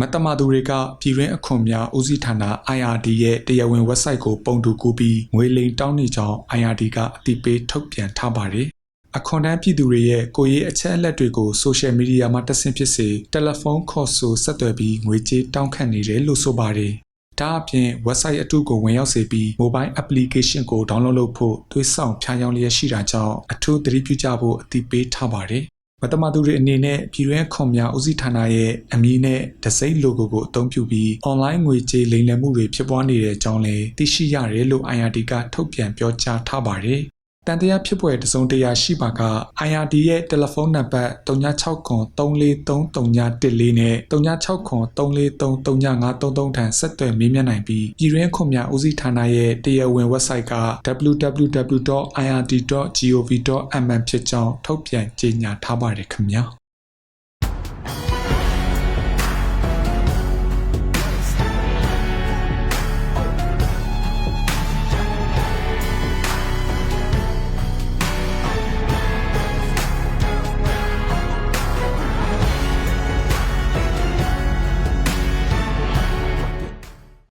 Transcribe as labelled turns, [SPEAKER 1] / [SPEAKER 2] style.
[SPEAKER 1] မတမာသူတွေကပြည်တွင်းအခွန်များဦးစီးဌာန IRD ရဲ့တရားဝင် website ကိုပုံတူကူးပြီးငွေလိမ်တောင်းနေကြောင်း IRD ကအသိပေးထုတ်ပြန်ထားပါတယ်။အခွန်တန်းပြည်သူတွေရဲ့ကိုယ်ရေးအချက်အလက်တွေကို social media မှာတက်ဆင့်ဖြစ်စေတယ်လီဖုန်းခေါ်ဆိုဆက်သွယ်ပြီးငွေကြေးတောင်းခံနေတယ်လို့ဆိုပါတယ်။ဒါအပြင် website အတုကိုဝင်ရောက်စေပြီး mobile application ကို download လုပ်ဖို့သွေးဆောင်ဖြားယောင်းလျက်ရှိတာကြောင့်အထူးသတိပြုကြဖို့အသိပေးထားပါတယ်။ မတမသူတွေအနေနဲ့ပြည်တွင်းခွန်များဦးစီးဌာနရဲ့အမည်နဲ့ဒစိမ့် logo ကိုအသုံးပြုပြီး online ငွေကြေးလိမ်လည်မှုတွေဖြစ်ပွားနေတဲ့အကြောင်းလည်းသိရှိရတယ်လို့ IRD ကထုတ်ပြန်ပြောကြားထားပါတယ်။ တန်တရားဖြစ်ပွယ်တစုံတရာရှိပါက IRD ရဲ့တယ်လီဖုန်းနံပါတ်3693431314နဲ့3693433533ထံဆက်သွယ်မေးမြန်းနိုင်ပြီးပြည်တွင်းခွန်များဦးစီးဌာနရဲ့တရားဝင် website က www.ird.gov.mm ဖြစ်ကြောင်းထုတ်ပြန်ကြေညာထားပါတယ်ခင်ဗျာ။